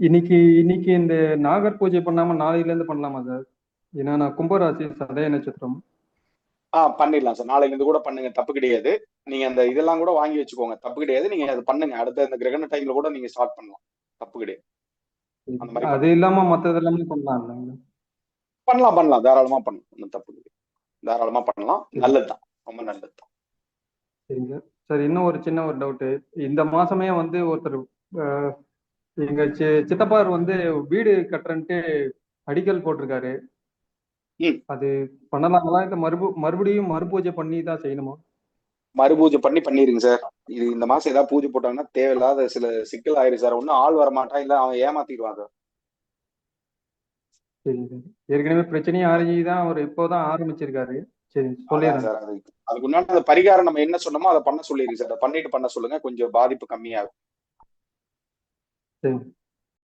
இன்னைக்கு இன்னைக்கு இந்த நாகர் பூஜை பண்ணாம நாளையில இருந்து பண்ணலாமா சார்? ஏன்னா நான் கும்பராசி சதய நட்சத்திரம். ஆ பண்ணிடலாம் சார். நாளைல இருந்து கூட பண்ணுங்க. தப்பு கிடையாது. நீங்க அந்த இதெல்லாம் கூட வாங்கி வச்சுக்கோங்க. தப்பு கிடையாது. நீங்க அது பண்ணுங்க. அடுத்த இந்த கிரகண டைம்ல கூட நீங்க ஸ்டார்ட் பண்ணலாம். தப்பு கிடையாது. அந்த மாதிரி அது இல்லாம மத்தது எல்லாமே பண்ணலாம் பண்ணலாம் பண்ணலாம். தாராளமா பண்ணலாம். ஒன்றும் தப்பு கிடையாது. தாராளமா பண்ணலாம். நல்லதுதான். ரொம்ப நல்லதுதான். சரிங்க சார். இன்னும் ஒரு சின்ன ஒரு டவுட்டு இந்த மாசமே வந்து ஒருத்தர் எங்க சித்தப்பார் வந்து வீடு கட்டுறன்ட்டு அடிக்கல் போட்டிருக்காரு. அது பண்ணலாங்களா? இல்ல மறுபு மறுபடியும் மறுபூஜை பண்ணி தான் செய்யணுமா? மறுபூஜை பண்ணி பண்ணிருங்க சார். இது இந்த மாசம் ஏதாவது பூஜை போட்டாங்கன்னா தேவையில்லாத சில சிக்கல் ஆயிரும் சார். ஒன்னும் ஆள் வர மாட்டான் இல்ல அவன் ஏமாத்திடுவான் சார் ஏற்கனவே பிரச்சனையும் ஆரம்பி தான் அவர் இப்போதான் ஆரம்பிச்சிருக்காரு. சரி சொல்லிடுறேன் சார். அது அதுக்கு அந்த பரிகாரம் நம்ம என்ன சொன்னோமோ அதை பண்ண சொல்லிடுங்க சார். அதை பண்ணிட்டு பண்ண சொல்லுங்க. கொஞ்சம் பாதிப்பு கம்மியாகும். சரிங்க